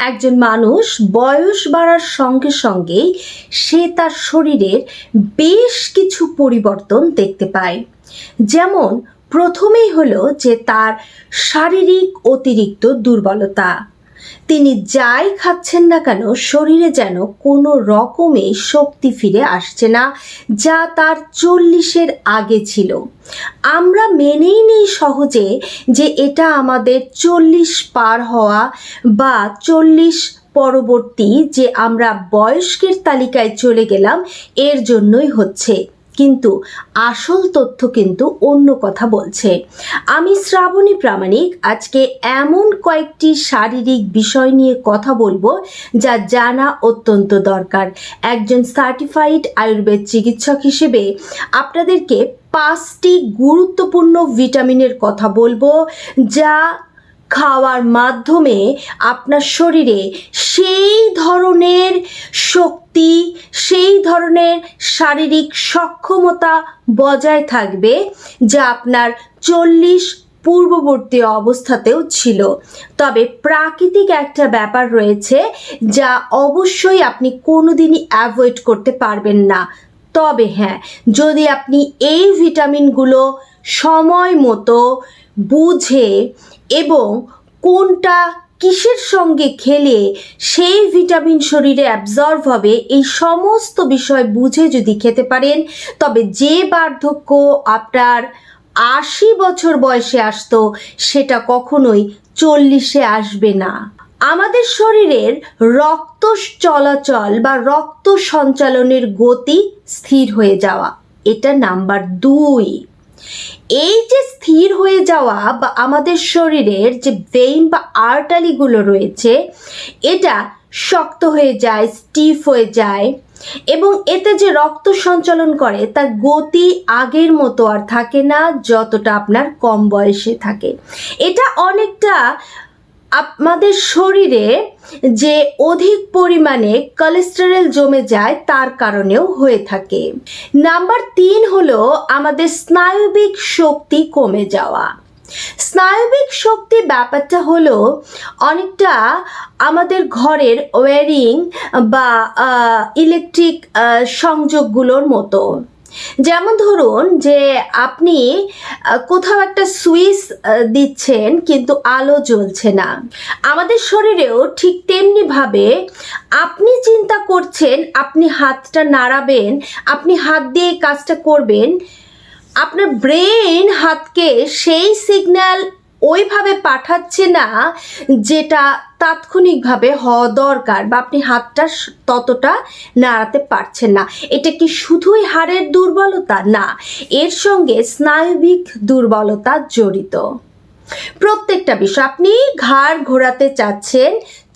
একজন মানুষ বয়স বাড়ার সঙ্গে সঙ্গেই সে তার শরীরের বেশ কিছু পরিবর্তন দেখতে পায়। যেমন, প্রথমেই হলো যে তার শারীরিক অতিরিক্ত দুর্বলতা। তিনি যাই খাচ্ছেন না কেন, শরীরে যেন কোনো রকমে শক্তি ফিরে আসছে না, যা তার চল্লিশের আগে ছিল। আমরা মেনেই নিই সহজে যে এটা আমাদের চল্লিশ পার হওয়া বা চল্লিশ পরবর্তী যে আমরা বয়স্কের তালিকায় চলে গেলাম, এর জন্যই হচ্ছে। কিন্তু আসল তথ্য কিন্তু অন্য কথা বলছে। আমি শ্রাবণী প্রামাণিক, আজকে এমন কয়েকটি শারীরিক বিষয় নিয়ে কথা বলব যা জানা অত্যন্ত দরকার। একজন সার্টিফাইড আয়ুর্বেদ চিকিৎসক হিসেবে আপনাদেরকে পাঁচটি গুরুত্বপূর্ণ ভিটামিনের কথা বলব যা খাওয়ার মাধ্যমে আপনার শরীরে সেই ধরনের শক্তি, সেই ধরনের শারীরিক সক্ষমতা বজায় থাকবে যা আপনার চল্লিশ পূর্ববর্তী অবস্থাতেও ছিল। তবে প্রাকৃতিক একটা ব্যাপার রয়েছে যা অবশ্যই আপনি কোনোদিনই অ্যাভয়েড করতে পারবেন না। তবে হ্যাঁ যদি আপনি এই ভিটামিনগুলো সময় মতো বুঝে এবং কোনটা কিসের সঙ্গে খেলে সেই ভিটামিন শরীরে অ্যাবজর্ভ হবে, এই সমস্ত বিষয় বুঝে যদি খেতে পারেন, তবে যে বার্ধক্য আপনার আশি বছর বয়সে আসতো, সেটা কখনোই চল্লিশে আসবে না। আমাদের শরীরের রক্ত চলাচল বা রক্ত সঞ্চালনের গতি স্থির হয়ে যাওয়া, এটা নাম্বার দুই। এই যে স্থির হয়ে যাওয়া বা আমাদের শরীরের যে ভেইন বা আর্টালিগুলো রয়েছে, এটা শক্ত হয়ে যায় স্টিফ হয়ে যায় এবং এতে যে রক্ত সঞ্চালন করে, তার গতি আগের মতো আর থাকে না, যতটা আপনার কম বয়সে থাকে। এটা অনেকটা আমাদের শরীরে যে অধিক পরিমাণে কোলেস্টেরল জমে যায়, তার কারণেও হয়ে থাকে। নাম্বার তিন হলো আমাদের স্নায়বিক শক্তি কমে যাওয়া। স্নায়বিক শক্তি ব্যাপারটা হলো অনেকটা আমাদের ঘরের ওয়ারিং বা ইলেকট্রিক সংযোগগুলোর মতো। যেমন ধরুন যে আপনি কোথাও একটা সুইচ দিচ্ছেন কিন্তু আলো জ্বলছে না। আমাদের শরীরেও ঠিক তেমনিভাবে আপনি চিন্তা করছেন, আপনি হাতটা নাড়াবেন, আপনি হাত দিয়ে কাজটা করবেন, আপনার ব্রেন হাতকে সেই সিগন্যাল ওইভাবে পাঠাচ্ছে না যেটা তাৎক্ষণিকভাবে হওয়া দরকার বা আপনি হাতটা ততটা নাড়াতে পারছেন না। এটা কি শুধুই হাড়ের দুর্বলতা? না, এর সঙ্গে স্নায়ুবিক দুর্বলতা জড়িত। প্রত্যেকটা বিষয়, আপনি ঘাড় ঘোরাতে চাচ্ছেন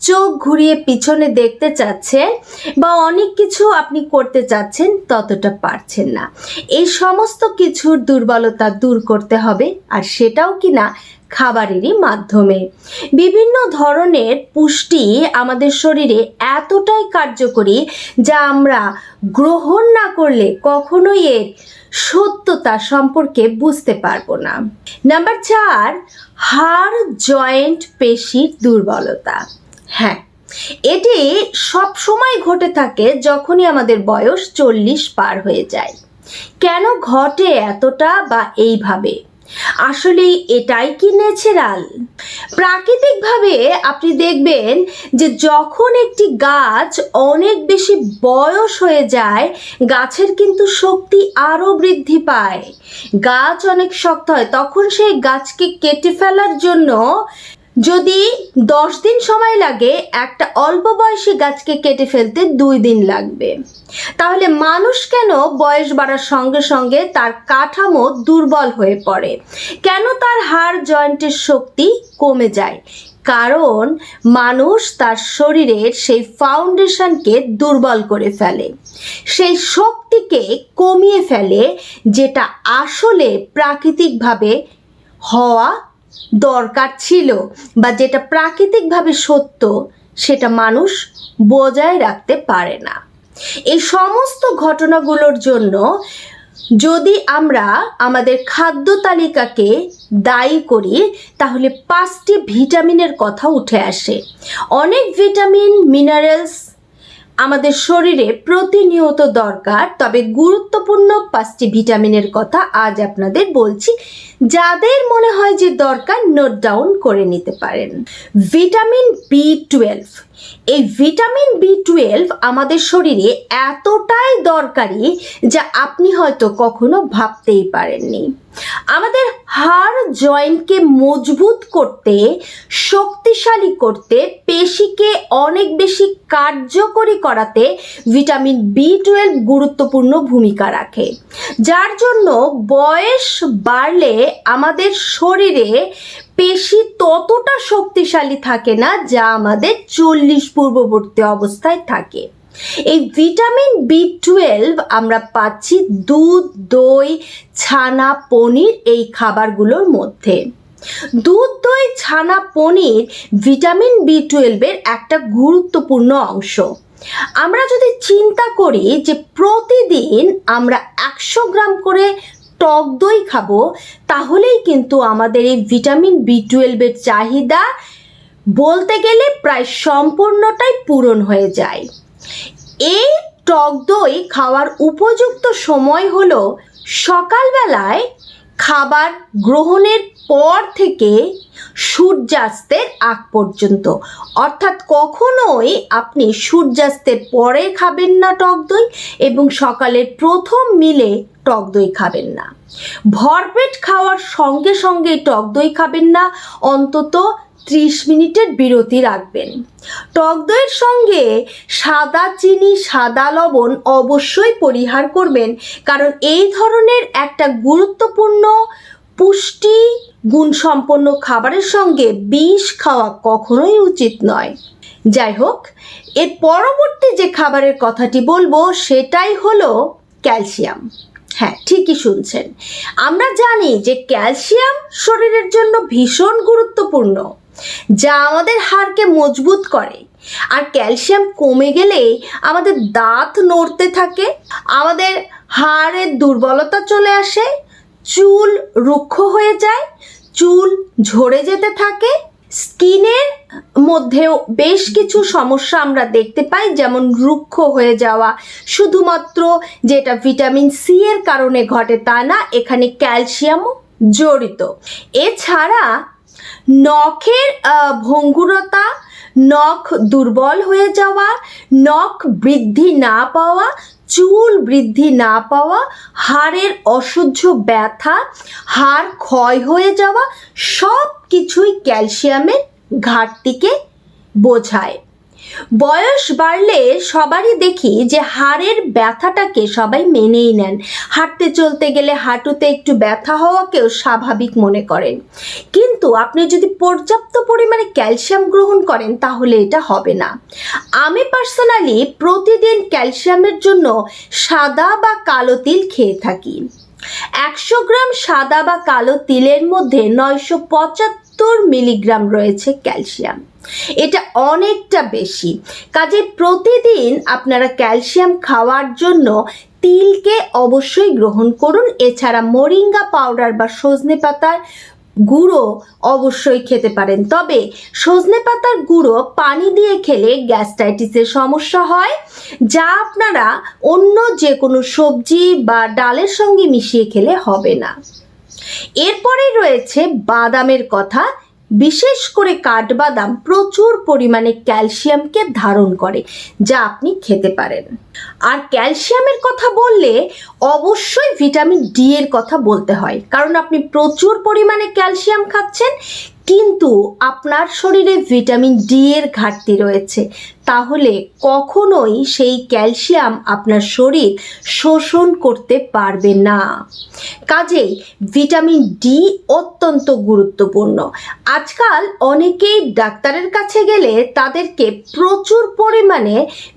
চোখ ঘুরিয়ে পিছনে দেখতে চাচ্ছেন বা অনেক কিছু আপনি করতে চাচ্ছেন ততটা পারছেন না। এই সমস্ত কিছুর দুর্বলতা দূর করতে হবে আর সেটাও কি না খাবারেরই মাধ্যমে। বিভিন্ন ধরনের পুষ্টি আমাদের শরীরে এতটাই কার্যকরী যা আমরা গ্রহণ না করলে কখনোই এর সত্যতা সম্পর্কে বুঝতে পারব না। নাম্বার চার, হাড় জয়েন্ট পেশির দুর্বলতা। হ্যাঁ এটি সব সময় ঘটে থাকে যখনই আমাদের বয়স চল্লিশ পার হয়ে যায়। কেন ঘটে এতটা বা এইভাবে? আসলে এটাই কি ন্যাচারাল প্রাকৃতিকভাবে আপনি দেখবেন যে যখন একটি গাছ অনেক বেশি বয়স হয়ে যায়, গাছের কিন্তু শক্তি আরও বৃদ্ধি পায়। গাছ অনেক শক্ত হয়, তখন সেই গাছকে কেটে ফেলার জন্য যদি দশ দিন সময় লাগে, একটা অল্প বয়সী গাছকে কেটে ফেলতে দুই দিন লাগবে। তাহলে মানুষ কেন বয়স বাড়ার সঙ্গে সঙ্গে তার কাঠামো দুর্বল হয়ে পড়ে? কেন তার হাড় জয়েন্টের শক্তি কমে যায়? কারণ মানুষ তার শরীরের সেই ফাউন্ডেশনকে দুর্বল করে ফেলে। সেই শক্তিকে কমিয়ে ফেলে, যেটা আসলে প্রাকৃতিকভাবে হওয়া দরকার ছিল বা যেটা প্রাকৃতিকভাবে সত্য, সেটা মানুষ বজায় রাখতে পারে না। এই সমস্ত ঘটনাগুলোর জন্য যদি আমরা আমাদের খাদ্য তালিকাকে দায়ী করি, তাহলে পাঁচটি ভিটামিনের কথা উঠে আসে। অনেক ভিটামিন, মিনারেলস আমাদের শরীরে প্রতিনিয়ত দরকার, তবে গুরুত্বপূর্ণ পাঁচটি ভিটামিনের কথা আজ আপনাদের বলছি। যাদের মনে হয় যে দরকার নোট ডাউন করে নিতে পারেন। ভিটামিন বি টুয়েলভ এই ভিটামিন বি টুয়েলভ আমাদের শরীরে এতটাই দরকারি যা আপনি হয়তো কখনো ভাবতেই পারেননি। আমাদের হাড় জয়েন্টকে মজবুত করতে, শক্তিশালী করতে, পেশিকে অনেক বেশি কার্যকরী করাতে ভিটামিন বি টুয়েলভ গুরুত্বপূর্ণ ভূমিকা রাখে। যার জন্য বয়স বাড়লে আমাদের শরীরে পেশি ততটা শক্তিশালী থাকে না যা আমাদের চল্লিশ পূর্ববর্তী অবস্থায় থাকে। এই ভিটামিন বি টুয়েলভ আমরা পাচ্ছি দুধ, দই, ছানা, পনির এই খাবারগুলোর মধ্যে। দুধ, দই, ছানা, পনির ভিটামিন বি টুয়েলভের একটা গুরুত্বপূর্ণ অংশ। আমরা যদি চিন্তা করি যে প্রতিদিন আমরা একশো গ্রাম করে টক দই খাব, তাহলেই কিন্তু আমাদের এই ভিটামিন বি টুয়েলভের চাহিদা বলতে গেলে প্রায় সম্পূর্ণটাই পূরণ হয়ে যায়। এই টক দই খাওয়ার উপযুক্ত সময় হল সকালবেলায় খাবার গ্রহণের পর থেকে সূর্যাস্তের আগ পর্যন্ত। অর্থাৎ কখনোই আপনি সূর্যাস্তের পরে খাবেন না টক দই এবং সকালের প্রথম মিলে টক দই খাবেন না। ভরপেট খাওয়ার সঙ্গে সঙ্গে টক দই খাবেন না, অন্তত ত্রিশ মিনিটের বিরতি রাখবেন। টক দইয়ের সঙ্গে সাদা চিনি, সাদা লবণ অবশ্যই পরিহার করবেন, কারণ এই ধরনের একটা গুরুত্বপূর্ণ পুষ্টি গুণসম্পন্ন খাবারের সঙ্গে বিষ খাওয়া কখনোই উচিত নয়। যাই হোক এর পরবর্তী যে খাবারের কথাটি বলব, সেটাই হলো ক্যালসিয়াম। হ্যাঁ ঠিকই শুনছেন। আমরা জানি যে ক্যালসিয়াম শরীরের জন্য ভীষণ গুরুত্বপূর্ণ, যা আমাদের হাড়কে মজবুত করে। আর ক্যালসিয়াম কমে গেলে আমাদের দাঁত নড়তে থাকে, আমাদের হাড়ের দুর্বলতা চলে আসে চুল রুক্ষ হয়ে যায়, চুল ঝরে যেতে থাকে, স্কিনের মধ্যেও বেশ কিছু সমস্যা আমরা দেখতে পাই, যেমন রুক্ষ হয়ে যাওয়া। শুধুমাত্র যেটা ভিটামিন সি এর কারণে ঘটে তা না, এখানে ক্যালসিয়ামও জড়িত। এছাড়া নখের ভঙ্গুরতা, নখ দুর্বল হয়ে যাওয়া, নখ বৃদ্ধি না পাওয়া চুল বৃদ্ধি না পাওয়া, হাড়ের অসহ্য ব্যথা, হাড় ক্ষয় হয়ে যাওয়া সব কিছুই ক্যালসিয়ামের ঘাটতিকে বোঝায়। বয়স বাড়লে সবারই দেখি যে হাড়ের ব্যথাটাকে সবাই মেনেই নেন। হাঁটতে চলতে গেলে হাঁটুতে একটু ব্যথা হওয়াকেও স্বাভাবিক মনে করেন। কিন্তু আপনি যদি পর্যাপ্ত পরিমাণে ক্যালসিয়াম গ্রহণ করেন, তাহলে এটা হবে না। আমি পার্সোনালি প্রতিদিন ক্যালসিয়ামের জন্য সাদা বা কালো তিল খেয়ে থাকি। একশো গ্রাম সাদা বা কালো তিলের মধ্যে নয়শো পঁচাত্তর পঁচাত্তর মিলিগ্রাম রয়েছে ক্যালসিয়াম। এটা অনেকটা বেশি। কাজে প্রতিদিন আপনারা ক্যালসিয়াম খাওয়ার জন্য তিলকে অবশ্যই গ্রহণ করুন। এছাড়া মোরিঙ্গা পাউডার বা সজনে পাতার গুঁড়ো অবশ্যই খেতে পারেন। তবে সজনে পাতার গুঁড়ো পানি দিয়ে খেলে গ্যাস্ট্রাইটিসের সমস্যা হয়, যা আপনারা অন্য যে কোনো সবজি বা ডালের সঙ্গে মিশিয়ে খেলে হবে না। এরপরে রয়েছে বাদামের কথা। বিশেষ করে কাঠবাদাম প্রচুর পরিমাণে ক্যালসিয়ামকে ধারণ করে, যা আপনি খেতে পারেন। আর ক্যালসিয়ামের কথা বললে অবশ্যই ভিটামিন ডি এর কথা বলতে হয়, কারণ আপনি প্রচুর পরিমাণে ক্যালসিয়াম খাচ্ছেন কিন্তু আপনার শরীরে ভিটামিন ডি এর ঘাটতি রয়েছে। তাহলে কখনোই সেই ক্যালসিয়াম আপনার শরীর শোষণ করতে পারবে না। কাজেই ভিটামিন ডি অত্যন্ত গুরুত্বপূর্ণ। আজকাল অনেকেই ডাক্তারের কাছে গেলে তাদেরকে প্রচুর পরিমাণে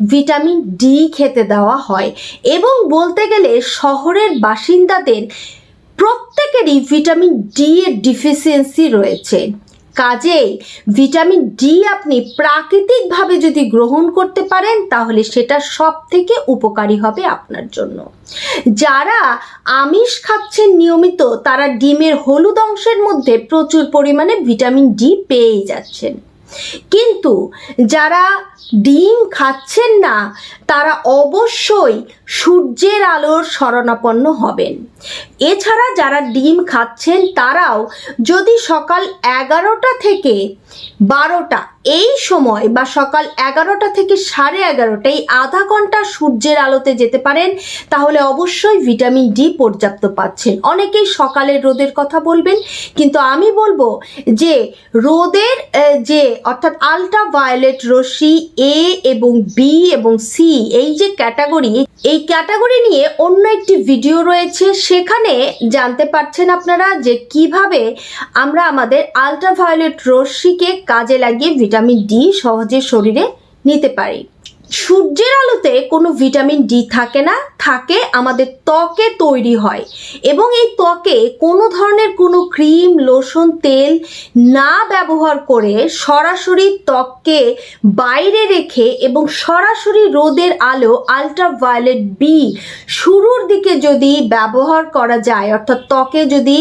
ভিটামিন ডি খেতে দেওয়া হয়। এবং বলতে গেলে শহরের বাসিন্দাদের প্রত্যেকেরই ভিটামিন ডি এর ডিফিসিয়েন্সি রয়েছে। কাজেই ভিটামিন ডি আপনি প্রাকৃতিকভাবে যদি গ্রহণ করতে পারেন, তাহলে সেটা সব থেকে উপকারী হবে আপনার জন্য। যারা আমিষ খাচ্ছেন নিয়মিত, তারা ডিমের হলুদ অংশের মধ্যে প্রচুর পরিমাণে ভিটামিন ডি পেয়ে যাচ্ছেন। কিন্তু যারা ডিম খাচ্ছেন না, তারা অবশ্যই সূর্যের আলোর শরণাপন্ন হবেন। এছাড়া যারা ডিম খাচ্ছেন, তারাও যদি সকাল এগারোটা থেকে বারোটা এই সময় বা সকাল এগারোটা থেকে সাড়ে এগারোটা এই আধা ঘণ্টা সূর্যের আলোতে যেতে পারেন, তাহলে অবশ্যই ভিটামিন ডি পর্যাপ্ত পাচ্ছেন। অনেকেই সকালের রোদের কথা বলবেন, কিন্তু আমি বলব যে রোদের যে অর্থাৎ আলট্রা ভায়োলেট রশ্মি এ এবং বি এবং সি এই যে ক্যাটাগরি এই ক্যাটাগরি নিয়ে অন্য একটি ভিডিও রয়েছে। সেখানে জানতে পারছেন আপনারা যে কীভাবে আমরা আমাদের আলট্রাভায়োলেট রশ্মিকে কাজে লাগিয়ে ভিটামিন ডি সহজে শরীরে নিতে পারি। সূর্যের আলোতে কোনো ভিটামিন ডি থাকে না, থাকে আমাদের ত্বকে তৈরি হয় এবং এই ত্বকে কোনো ধরনের কোনো ক্রিম, লোশন, তেল না ব্যবহার করে সরাসরি ত্বককে বাইরে রেখে এবং সরাসরি রোদের আলো আলট্রাভায়োলেট বি শুরুর দিকে যদি ব্যবহার করা যায়, অর্থাৎ ত্বকে যদি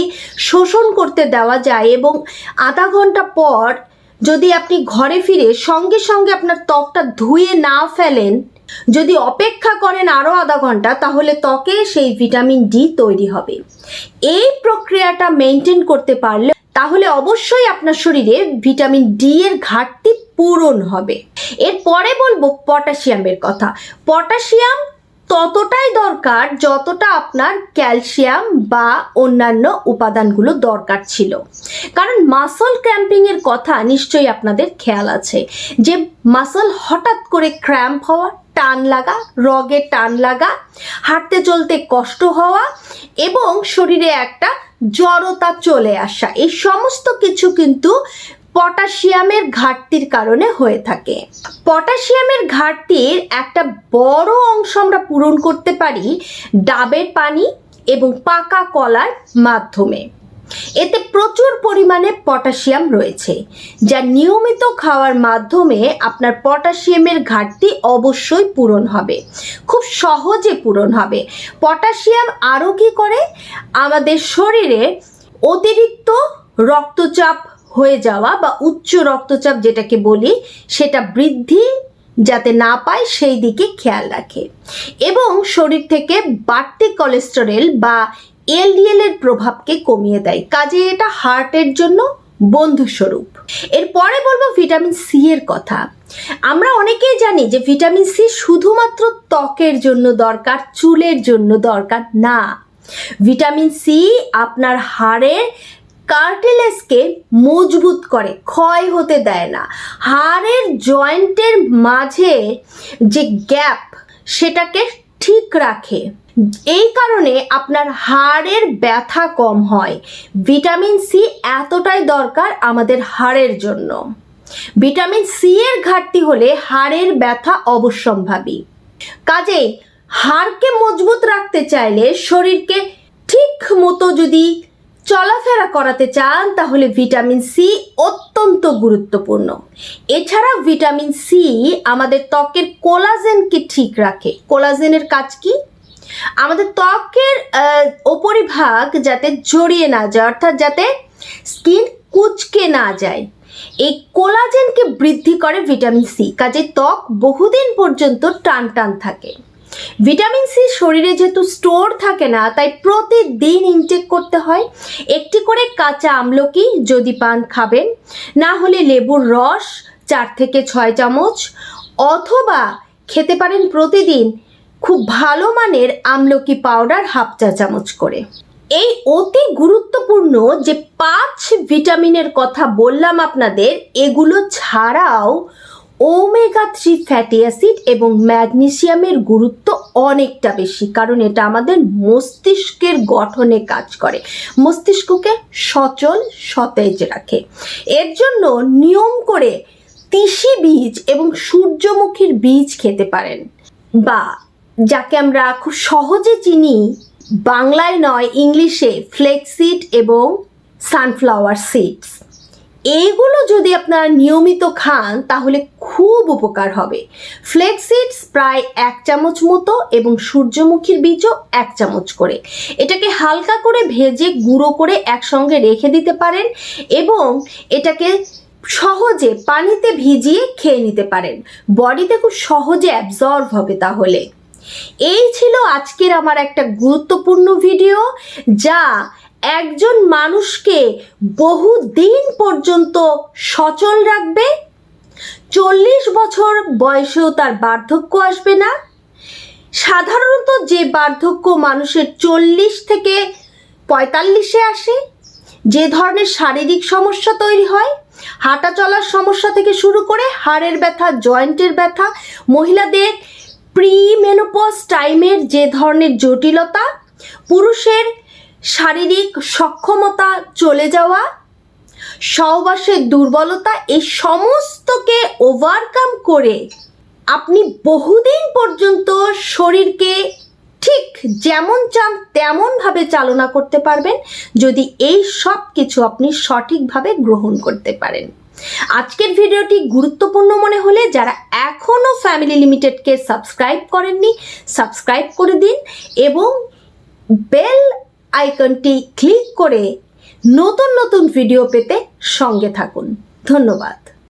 শোষণ করতে দেওয়া যায় এবং আধা ঘণ্টা পর যদি আপনি ঘরে ফিরে সঙ্গে সঙ্গে আপনার ত্বকটা ধুয়ে না ফেলেন, যদি অপেক্ষা করেন আরও আধা ঘণ্টা, তাহলে ত্বকে সেই ভিটামিন ডি তৈরি হবে। এই প্রক্রিয়াটা মেনটেন করতে পারলে তাহলে অবশ্যই আপনার শরীরে ভিটামিন ডি এর ঘাটতি পূরণ হবে। এরপরে বলব পটাশিয়ামের কথা। পটাশিয়াম ততটাই দরকার যতটা আপনার ক্যালসিয়াম বা অন্যান্য উপাদানগুলো দরকার ছিল। কারণ মাসল ক্র্যাম্পিংয়ের কথা নিশ্চয়ই আপনাদের খেয়াল আছে। যে মাসল হঠাৎ করে ক্র্যাম্প হওয়া, টান লাগা, রগে টান লাগা, হাঁটতে চলতে কষ্ট হওয়া এবং শরীরে একটা জড়তা চলে আসা, এই সমস্ত কিছু কিন্তু পটাশিয়ামের ঘাটতির কারণে হয়ে থাকে। পটাশিয়ামের ঘাটতির একটা বড় অংশ আমরা পূরণ করতে পারি ডাবের পানি এবং পাকা কলার মাধ্যমে। এতে প্রচুর পরিমাণে পটাশিয়াম রয়েছে, যা নিয়মিত খাওয়ার মাধ্যমে আপনার পটাশিয়ামের ঘাটতি অবশ্যই পূরণ হবে, খুব সহজে পূরণ হবে। পটাশিয়াম আরও কি করে? আমাদের শরীরে অতিরিক্ত রক্তচাপ হয়ে যাওয়া বা উচ্চ রক্তচাপ যেটাকে বলি, সেটা বৃদ্ধি যাতে না পায়, সেই দিকে খেয়াল রাখে। এবং শরীর থেকে বাড়তি কোলেস্টেরল বা এলডিএল এর প্রভাবকে কমিয়ে দেয়। কাজে এটা হার্টের জন্য বন্ধুস্বরূপ। এরপরে বলব ভিটামিন সি এর কথা। আমরা অনেকেই জানি যে ভিটামিন সি শুধুমাত্র ত্বকের জন্য দরকার, চুলের জন্য দরকার না। ভিটামিন সি আপনার হাড়ের কার্টিলেজকে মজবুত করে, ক্ষয় হতে দেয় না। হাড়ের জয়েন্টের মাঝে যে গ্যাপ, সেটাকে ঠিক রাখে। এই কারণে আপনার হাড়ের ব্যথা কম হয়। ভিটামিন সি এতটাই দরকার আমাদের হাড়ের জন্য। ভিটামিন সি এর ঘাটতি হলে হাড়ের ব্যথা অবশ্যম্ভাবী। কাজেই হাড়কে মজবুত রাখতে চাইলে শরীরকে ঠিক মতো যদি চলাফেরা করাতে চান, তাহলে ভিটামিন সি অত্যন্ত গুরুত্বপূর্ণ। এছাড়া ভিটামিন সি আমাদের ত্বকের কোলাজেনকে ঠিক রাখে। কোলাজেনের কাজ কি? আমাদের ত্বকের উপরিভাগ যাতে জড়িয়ে না যায়, অর্থাৎ যাতে স্কিন কুচকে না যায়। এই কোলাজেনকে বৃদ্ধি করে ভিটামিন সি। কাজে ত্বক বহুদিন পর্যন্ত টান টান থাকে। ভিটামিন সি শরীরে যেহেতু স্টোর থাকে না, তাই প্রতিদিন ইনটেক করতে হয়। একটি করে কাঁচা আমলকি যদি পান খাবেন, না হলে লেবুর রস চার থেকে ছয় চামচ, অথবা খেতে পারেন প্রতিদিন খুব ভালো মানের আমলকি পাউডার হাফ চা চামচ করে। এই অতি গুরুত্বপূর্ণ যে পাঁচ ভিটামিনের কথা বললাম আপনাদের, এগুলো ছাড়াও ওমেগা থ্রি ফ্যাটি অ্যাসিড এবং ম্যাগনেসিয়ামের গুরুত্ব অনেকটা বেশি, কারণ এটা আমাদের মস্তিষ্কের গঠনে কাজ করে। মস্তিষ্ককে সচল, সতেজ রাখে। এর জন্য নিয়ম করে তিসি বীজ এবং সূর্যমুখীর বীজ খেতে পারেন। বা, যাকে আমরা খুব সহজে চিনি, বাংলায় নয়, ইংলিশে, ফ্লেক্সিড এবং সানফ্লাওয়ার সিডস। এইগুলো যদি আপনারা নিয়মিত খান, তাহলে খুব উপকার হবে। ফ্লেক্সিডস প্রায় এক চামচ মতো এবং সূর্যমুখীর বীজও এক চামচ করে। এটাকে হালকা করে ভেজে গুঁড়ো করে একসঙ্গে রেখে দিতে পারেন এবং এটাকে সহজে পানিতে ভিজিয়ে খেয়ে নিতে পারেন। বডিতে খুব সহজে অ্যাবজর্ভ হবে তাহলে। এই ছিল আজকের আমার একটা গুরুত্বপূর্ণ ভিডিও যা একজন মানুষকে বহুদিন পর্যন্ত সচল রাখবে, চল্লিশ বছর বয়সেও তার বার্ধক্য আসবে না। সাধারণত যে বার্ধক্য মানুষের চল্লিশ থেকে পঁয়তাল্লিশে আসে, যে ধরনের শারীরিক সমস্যা তৈরি হয়, হাঁটা চলার সমস্যা থেকে শুরু করে হাড়ের ব্যথা, জয়েন্টের ব্যথা, মহিলাদের প্রি মেনোপজ টাইমের যে ধরনের জটিলতা, পুরুষের শারীরিক সক্ষমতা চলে যাওয়া সহবাসের দুর্বলতা এই সমস্তকে ওভারকাম করে আপনি বহুদিন পর্যন্ত শরীরকে ঠিক যেমন চান তেমনভাবে চালনা করতে পারবেন, যদি এই সব কিছু আপনি সঠিকভাবে গ্রহণ করতে পারেন। আজকের ভিডিওটি গুরুত্বপূর্ণ মনে হলে যারা এখনও ফ্যামিলি লিমিটেডকে সাবস্ক্রাইব করেননি সাবস্ক্রাইব করে দিন এবং বেল আইকনটি ক্লিক করে নতুন নতুন ভিডিও পেতে সঙ্গে থাকুন। ধন্যবাদ।